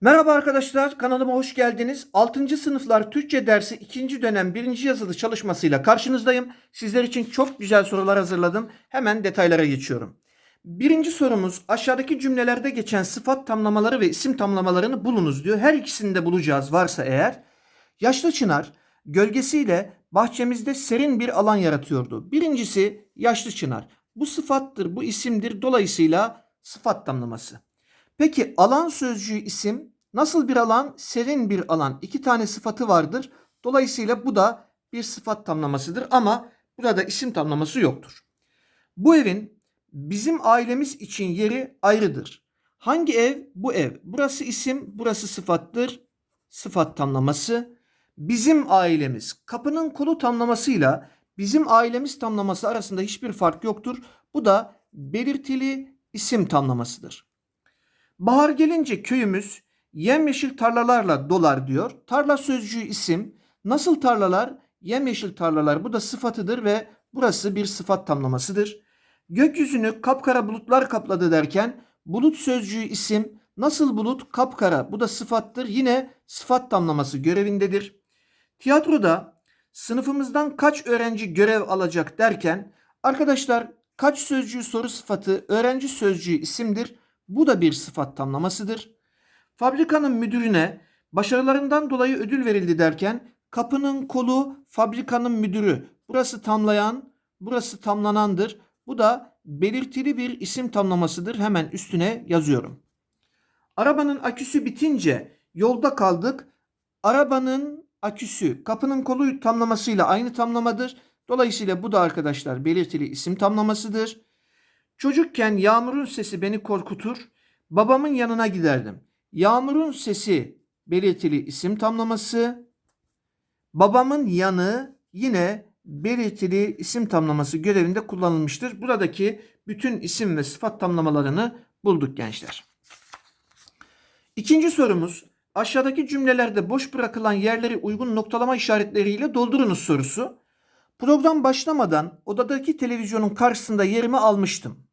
Merhaba arkadaşlar, kanalıma hoş geldiniz. 6. sınıflar Türkçe dersi 2. dönem 1. yazılı çalışmasıyla karşınızdayım. Sizler için çok güzel sorular hazırladım. Hemen detaylara geçiyorum. Birinci sorumuz aşağıdaki cümlelerde geçen sıfat tamlamaları ve isim tamlamalarını bulunuz diyor. Her ikisini de bulacağız varsa eğer. Yaşlı çınar gölgesiyle bahçemizde serin bir alan yaratıyordu. Birincisi yaşlı çınar. Bu sıfattır, bu isimdir. Dolayısıyla sıfat tamlaması. Peki alan sözcüğü isim nasıl bir alan? Serin bir alan. İki tane sıfatı vardır. Dolayısıyla bu da bir sıfat tamlamasıdır ama burada isim tamlaması yoktur. Bu evin bizim ailemiz için yeri ayrıdır. Hangi ev? Bu ev. Burası isim, burası sıfattır. Sıfat tamlaması. Bizim ailemiz. Kapının kolu tamlamasıyla bizim ailemiz tamlaması arasında hiçbir fark yoktur. Bu da belirtili isim tamlamasıdır. Bahar gelince köyümüz yemyeşil tarlalarla dolar diyor. Tarla sözcüğü isim. Nasıl tarlalar? Yemyeşil tarlalar. Bu da sıfatıdır ve burası bir sıfat tamlamasıdır. Gökyüzünü kapkara bulutlar kapladı derken bulut sözcüğü isim. Nasıl bulut? Kapkara. Bu da sıfattır. Yine sıfat tamlaması görevindedir. Tiyatroda sınıfımızdan kaç öğrenci görev alacak derken arkadaşlar kaç sözcüğü soru sıfatı, öğrenci sözcüğü isimdir. Bu da bir sıfat tamlamasıdır. Fabrikanın müdürüne başarılarından dolayı ödül verildi derken kapının kolu fabrikanın müdürü. Burası tamlayan, burası tamlanandır. Bu da belirtili bir isim tamlamasıdır. Hemen üstüne yazıyorum. Arabanın aküsü bitince yolda kaldık. Arabanın aküsü kapının kolu tamlamasıyla aynı tamlamadır. Dolayısıyla bu da arkadaşlar belirtili isim tamlamasıdır. Çocukken yağmurun sesi beni korkutur. Babamın yanına giderdim. Yağmurun sesi belirtili isim tamlaması. Babamın yanı yine belirtili isim tamlaması görevinde kullanılmıştır. Buradaki bütün isim ve sıfat tamlamalarını bulduk gençler. İkinci sorumuz aşağıdaki cümlelerde boş bırakılan yerleri uygun noktalama işaretleriyle doldurunuz sorusu. Program başlamadan odadaki televizyonun karşısında yerimi almıştım.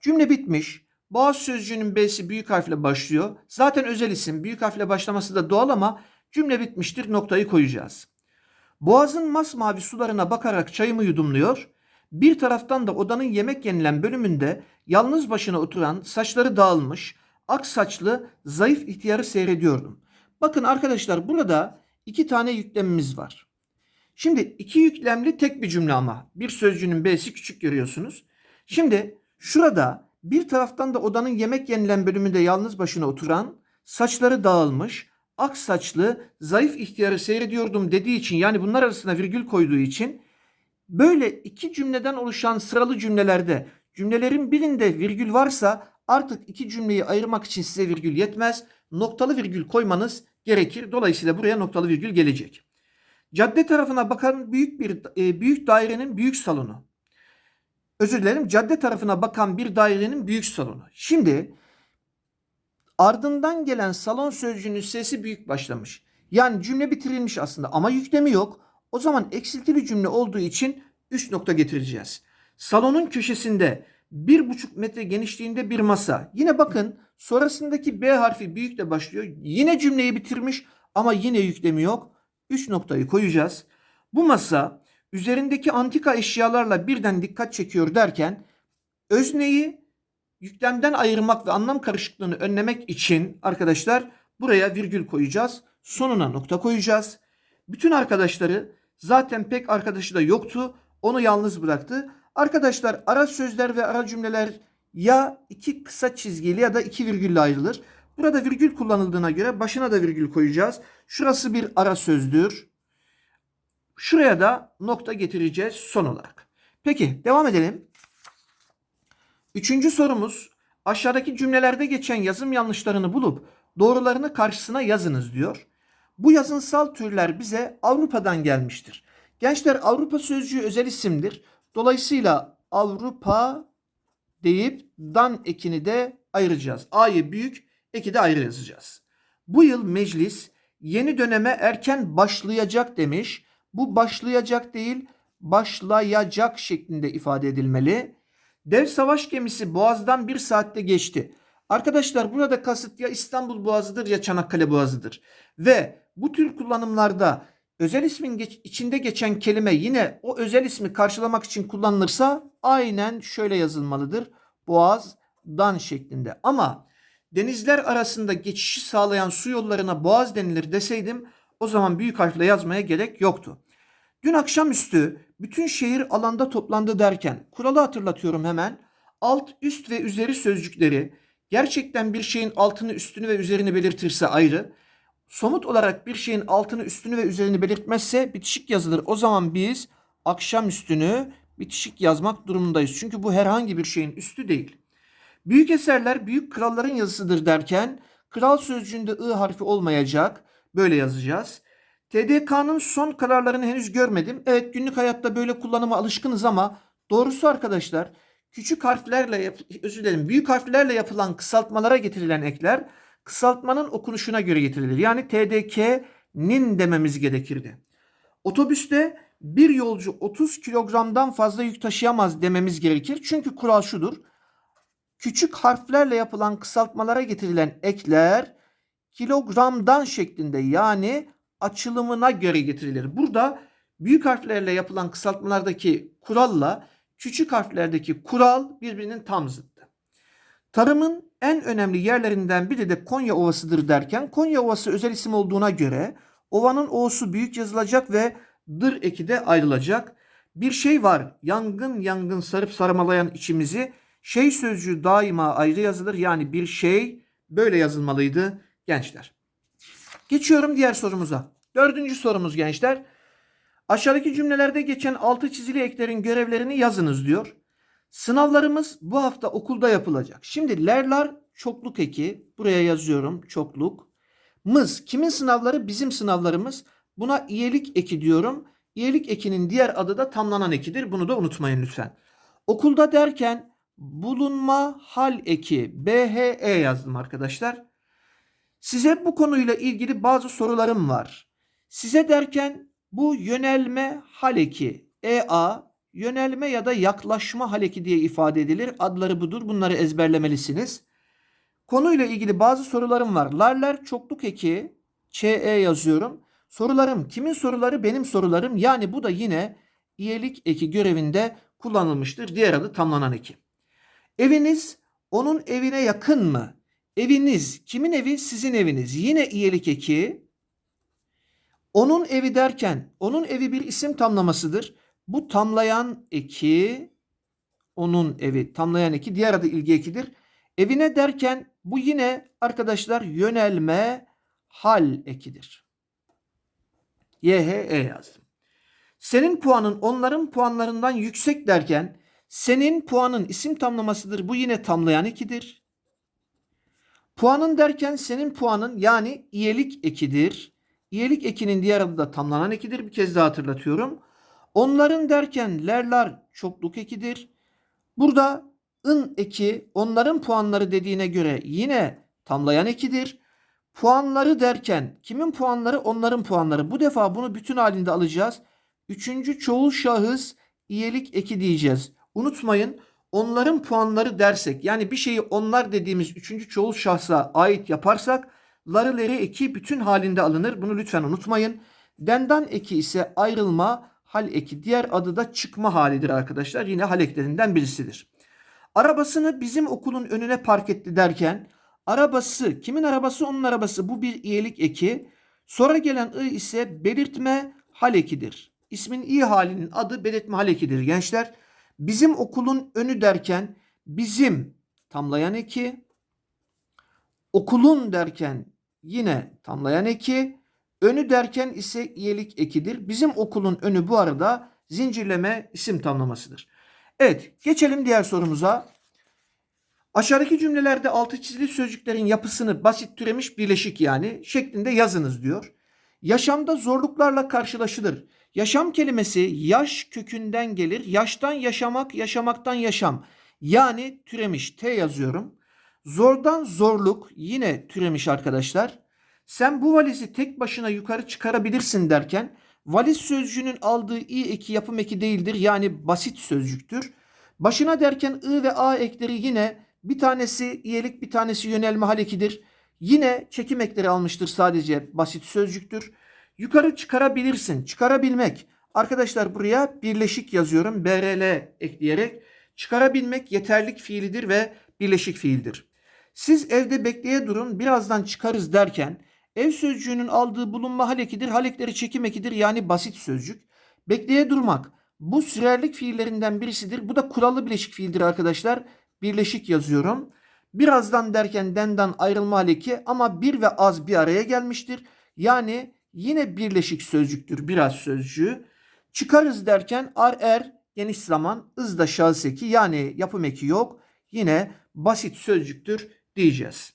Cümle bitmiş. Boğaz sözcüğünün B'si büyük harfle başlıyor. Zaten özel isim büyük harfle başlaması da doğal ama cümle bitmiştir noktayı koyacağız. Boğazın masmavi sularına bakarak çayımı yudumluyor. Bir taraftan da odanın yemek yenilen bölümünde yalnız başına oturan saçları dağılmış ak saçlı zayıf ihtiyarı seyrediyordum. Bakın arkadaşlar burada iki tane yüklemimiz var. Şimdi iki yüklemli tek bir cümle ama bir sözcüğünün B'si küçük görüyorsunuz. Şimdi Şurada bir taraftan da odanın yemek yenilen bölümünde yalnız başına oturan, saçları dağılmış, ak saçlı, zayıf ihtiyarı seyrediyordum dediği için yani bunlar arasında virgül koyduğu için böyle iki cümleden oluşan sıralı cümlelerde cümlelerin birinde virgül varsa artık iki cümleyi ayırmak için size virgül yetmez. Noktalı virgül koymanız gerekir. Dolayısıyla buraya noktalı virgül gelecek. Cadde tarafına bakan büyük bir e, büyük dairenin büyük salonu özür dilerim cadde tarafına bakan bir dairenin büyük salonu. Şimdi ardından gelen salon sözcüğünün sesi büyük başlamış. Yani cümle bitirilmiş aslında ama yüklemi yok. O zaman eksiltili cümle olduğu için 3 nokta getireceğiz. Salonun köşesinde bir buçuk metre genişliğinde bir masa. Yine bakın sonrasındaki B harfi büyükle başlıyor. Yine cümleyi bitirmiş ama yine yüklemi yok. 3 noktayı koyacağız. Bu masa üzerindeki antika eşyalarla birden dikkat çekiyor derken özneyi yüklemden ayırmak ve anlam karışıklığını önlemek için arkadaşlar buraya virgül koyacağız. Sonuna nokta koyacağız. Bütün arkadaşları zaten pek arkadaşı da yoktu. Onu yalnız bıraktı. Arkadaşlar ara sözler ve ara cümleler ya iki kısa çizgili ya da iki virgülle ayrılır. Burada virgül kullanıldığına göre başına da virgül koyacağız. Şurası bir ara sözdür. Şuraya da nokta getireceğiz son olarak. Peki devam edelim. Üçüncü sorumuz aşağıdaki cümlelerde geçen yazım yanlışlarını bulup doğrularını karşısına yazınız diyor. Bu yazınsal türler bize Avrupa'dan gelmiştir. Gençler Avrupa sözcüğü özel isimdir. Dolayısıyla Avrupa deyip dan ekini de ayıracağız. A'yı büyük, eki de ayrı yazacağız. Bu yıl meclis yeni döneme erken başlayacak demiş bu başlayacak değil, başlayacak şeklinde ifade edilmeli. Dev savaş gemisi Boğaz'dan bir saatte geçti. Arkadaşlar burada kasıt ya İstanbul Boğazı'dır ya Çanakkale Boğazı'dır. Ve bu tür kullanımlarda özel ismin geç- içinde geçen kelime yine o özel ismi karşılamak için kullanılırsa aynen şöyle yazılmalıdır. Boğaz'dan şeklinde. Ama denizler arasında geçişi sağlayan su yollarına boğaz denilir deseydim o zaman büyük harfle yazmaya gerek yoktu. Dün akşamüstü bütün şehir alanda toplandı derken kuralı hatırlatıyorum hemen. Alt, üst ve üzeri sözcükleri gerçekten bir şeyin altını, üstünü ve üzerini belirtirse ayrı. Somut olarak bir şeyin altını, üstünü ve üzerini belirtmezse bitişik yazılır. O zaman biz akşam üstünü bitişik yazmak durumundayız. Çünkü bu herhangi bir şeyin üstü değil. Büyük eserler büyük kralların yazısıdır derken kral sözcüğünde ı harfi olmayacak. Böyle yazacağız. TDK'nın son kararlarını henüz görmedim. Evet günlük hayatta böyle kullanıma alışkınız ama doğrusu arkadaşlar küçük harflerle özür dilerim büyük harflerle yapılan kısaltmalara getirilen ekler kısaltmanın okunuşuna göre getirilir. Yani TDK'nin dememiz gerekirdi. Otobüste bir yolcu 30 kilogramdan fazla yük taşıyamaz dememiz gerekir. Çünkü kural şudur. Küçük harflerle yapılan kısaltmalara getirilen ekler kilogramdan şeklinde yani açılımına göre getirilir. Burada büyük harflerle yapılan kısaltmalardaki kuralla küçük harflerdeki kural birbirinin tam zıttı. Tarımın en önemli yerlerinden biri de Konya Ovası'dır derken Konya Ovası özel isim olduğuna göre ovanın o'su büyük yazılacak ve dır eki de ayrılacak. Bir şey var yangın yangın sarıp sarmalayan içimizi şey sözcüğü daima ayrı yazılır yani bir şey böyle yazılmalıydı gençler. Geçiyorum diğer sorumuza. Dördüncü sorumuz gençler. Aşağıdaki cümlelerde geçen altı çizili eklerin görevlerini yazınız diyor. Sınavlarımız bu hafta okulda yapılacak. Şimdi lerlar çokluk eki. Buraya yazıyorum çokluk. Mız kimin sınavları? Bizim sınavlarımız. Buna iyelik eki diyorum. İyelik ekinin diğer adı da tamlanan ekidir. Bunu da unutmayın lütfen. Okulda derken bulunma hal eki BHE yazdım arkadaşlar. Size bu konuyla ilgili bazı sorularım var. Size derken bu yönelme hal eki EA yönelme ya da yaklaşma hal eki diye ifade edilir. Adları budur. Bunları ezberlemelisiniz. Konuyla ilgili bazı sorularım var. Larler çokluk eki ÇE yazıyorum. Sorularım kimin soruları? Benim sorularım. Yani bu da yine iyelik eki görevinde kullanılmıştır. Diğer adı tamlanan eki. Eviniz onun evine yakın mı? Eviniz kimin evi? Sizin eviniz. Yine iyelik eki. Onun evi derken onun evi bir isim tamlamasıdır. Bu tamlayan eki onun evi tamlayan eki diğer adı ilgi ekidir. Evine derken bu yine arkadaşlar yönelme hal ekidir. YHE yazdım. Senin puanın onların puanlarından yüksek derken senin puanın isim tamlamasıdır. Bu yine tamlayan ekidir. Puanın derken senin puanın yani iyelik ekidir. İyelik ekinin diğer adı da tamlanan ekidir. Bir kez daha hatırlatıyorum. Onların derken lerlar çokluk ekidir. Burada ın eki onların puanları dediğine göre yine tamlayan ekidir. Puanları derken kimin puanları? Onların puanları. Bu defa bunu bütün halinde alacağız. Üçüncü çoğul şahıs iyelik eki diyeceğiz. Unutmayın onların puanları dersek yani bir şeyi onlar dediğimiz üçüncü çoğul şahsa ait yaparsak ları leri eki bütün halinde alınır. Bunu lütfen unutmayın. Dendan eki ise ayrılma hal eki. Diğer adı da çıkma halidir arkadaşlar. Yine hal eklerinden birisidir. Arabasını bizim okulun önüne park etti derken arabası kimin arabası onun arabası bu bir iyelik eki. Sonra gelen ı ise belirtme hal ekidir. İsmin i halinin adı belirtme hal ekidir gençler. Bizim okulun önü derken bizim tamlayan eki, okulun derken yine tamlayan eki, önü derken ise iyelik ekidir. Bizim okulun önü bu arada zincirleme isim tamlamasıdır. Evet geçelim diğer sorumuza. Aşağıdaki cümlelerde altı çizili sözcüklerin yapısını basit türemiş birleşik yani şeklinde yazınız diyor. Yaşamda zorluklarla karşılaşılır. Yaşam kelimesi yaş kökünden gelir. Yaştan yaşamak, yaşamaktan yaşam. Yani türemiş T yazıyorum. Zordan zorluk yine türemiş arkadaşlar. Sen bu valizi tek başına yukarı çıkarabilirsin derken valiz sözcüğünün aldığı i eki yapım eki değildir. Yani basit sözcüktür. Başına derken ı ve a ekleri yine Bir tanesi iyilik, bir tanesi yönelme hal ekidir. Yine çekim ekleri almıştır sadece basit sözcüktür. Yukarı çıkarabilirsin. Çıkarabilmek. Arkadaşlar buraya birleşik yazıyorum. BRL ekleyerek. Çıkarabilmek yeterlik fiilidir ve birleşik fiildir. Siz evde bekleye durun birazdan çıkarız derken ev sözcüğünün aldığı bulunma hal ekidir. Hal ekleri çekim ekidir yani basit sözcük. Bekleye durmak bu sürerlik fiillerinden birisidir. Bu da kurallı bileşik fiildir arkadaşlar. Birleşik yazıyorum. Birazdan derken denden ayrılma hal eki ama bir ve az bir araya gelmiştir. Yani yine birleşik sözcüktür biraz sözcüğü. Çıkarız derken ar er geniş zaman ız da şahıs eki yani yapım eki yok. Yine basit sözcüktür diyeceğiz.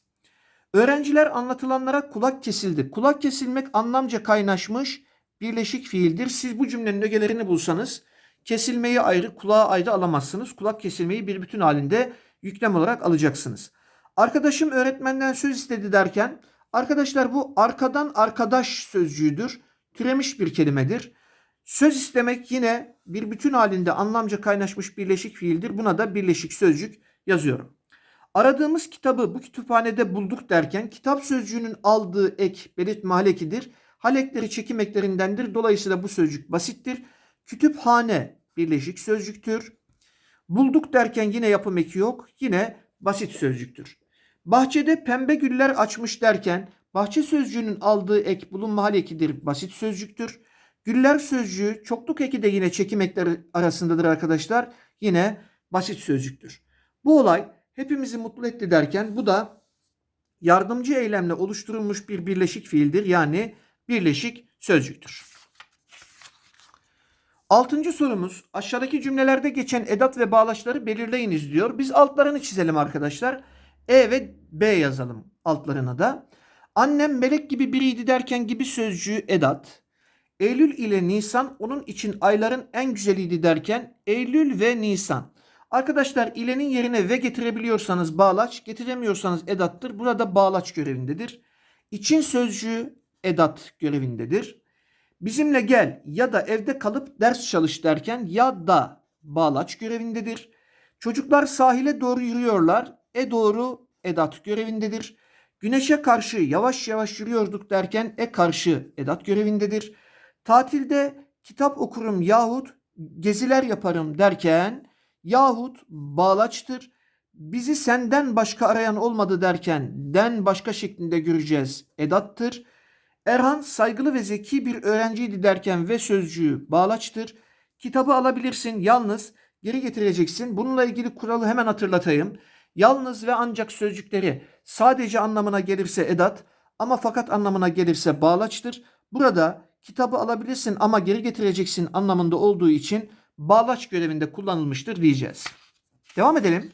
Öğrenciler anlatılanlara kulak kesildi. Kulak kesilmek anlamca kaynaşmış birleşik fiildir. Siz bu cümlenin ögelerini bulsanız kesilmeyi ayrı, kulağı ayrı alamazsınız. Kulak kesilmeyi bir bütün halinde yüklem olarak alacaksınız. Arkadaşım öğretmenden söz istedi derken arkadaşlar bu arkadan arkadaş sözcüğüdür. Türemiş bir kelimedir. Söz istemek yine bir bütün halinde anlamca kaynaşmış birleşik fiildir. Buna da birleşik sözcük yazıyorum. Aradığımız kitabı bu kütüphanede bulduk derken kitap sözcüğünün aldığı ek belirtme halekidir. Halekleri çekim eklerindendir. Dolayısıyla bu sözcük basittir. Kütüphane birleşik sözcüktür. Bulduk derken yine yapım eki yok. Yine basit sözcüktür. Bahçede pembe güller açmış derken bahçe sözcüğünün aldığı ek bulunma hal ekidir. Basit sözcüktür. Güller sözcüğü çokluk eki de yine çekim ekleri arasındadır arkadaşlar. Yine basit sözcüktür. Bu olay hepimizi mutlu etti derken bu da yardımcı eylemle oluşturulmuş bir birleşik fiildir. Yani birleşik sözcüktür. Altıncı sorumuz aşağıdaki cümlelerde geçen edat ve bağlaçları belirleyiniz diyor. Biz altlarını çizelim arkadaşlar. E ve B yazalım altlarına da. Annem melek gibi biriydi derken gibi sözcüğü edat. Eylül ile Nisan onun için ayların en güzeliydi derken Eylül ve Nisan. Arkadaşlar ilenin yerine ve getirebiliyorsanız bağlaç, getiremiyorsanız edattır. Burada bağlaç görevindedir. İçin sözcüğü edat görevindedir. Bizimle gel ya da evde kalıp ders çalış derken ya da bağlaç görevindedir. Çocuklar sahile doğru yürüyorlar. E doğru edat görevindedir. Güneşe karşı yavaş yavaş yürüyorduk derken e karşı edat görevindedir. Tatilde kitap okurum yahut geziler yaparım derken yahut bağlaçtır. Bizi senden başka arayan olmadı derken den başka şeklinde göreceğiz edattır. Erhan saygılı ve zeki bir öğrenciydi derken ve sözcüğü bağlaçtır. Kitabı alabilirsin yalnız geri getireceksin. Bununla ilgili kuralı hemen hatırlatayım. Yalnız ve ancak sözcükleri sadece anlamına gelirse edat ama fakat anlamına gelirse bağlaçtır. Burada kitabı alabilirsin ama geri getireceksin anlamında olduğu için bağlaç görevinde kullanılmıştır diyeceğiz. Devam edelim.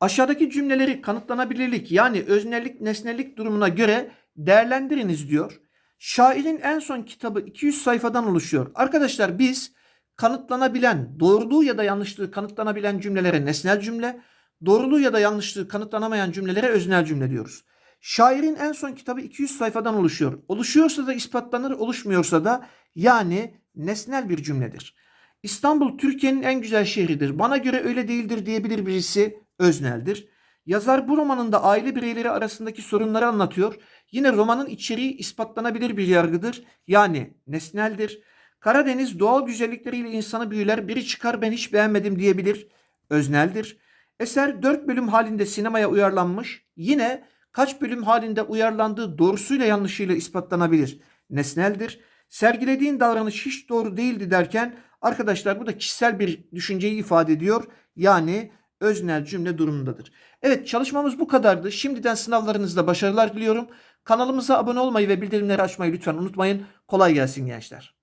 Aşağıdaki cümleleri kanıtlanabilirlik yani öznellik nesnelik durumuna göre değerlendiriniz diyor. Şairin en son kitabı 200 sayfadan oluşuyor. Arkadaşlar biz kanıtlanabilen, doğruluğu ya da yanlışlığı kanıtlanabilen cümlelere nesnel cümle, doğruluğu ya da yanlışlığı kanıtlanamayan cümlelere öznel cümle diyoruz. Şairin en son kitabı 200 sayfadan oluşuyor. Oluşuyorsa da ispatlanır, oluşmuyorsa da yani nesnel bir cümledir. İstanbul Türkiye'nin en güzel şehridir. Bana göre öyle değildir diyebilir birisi özneldir. Yazar bu romanında aile bireyleri arasındaki sorunları anlatıyor. Yine romanın içeriği ispatlanabilir bir yargıdır. Yani nesneldir. Karadeniz doğal güzellikleriyle insanı büyüler. Biri çıkar ben hiç beğenmedim diyebilir. Özneldir. Eser dört bölüm halinde sinemaya uyarlanmış. Yine kaç bölüm halinde uyarlandığı doğrusuyla yanlışıyla ispatlanabilir. Nesneldir. Sergilediğin davranış hiç doğru değildi derken arkadaşlar bu da kişisel bir düşünceyi ifade ediyor. Yani öznel cümle durumundadır. Evet çalışmamız bu kadardı. Şimdiden sınavlarınızda başarılar diliyorum. Kanalımıza abone olmayı ve bildirimleri açmayı lütfen unutmayın. Kolay gelsin gençler.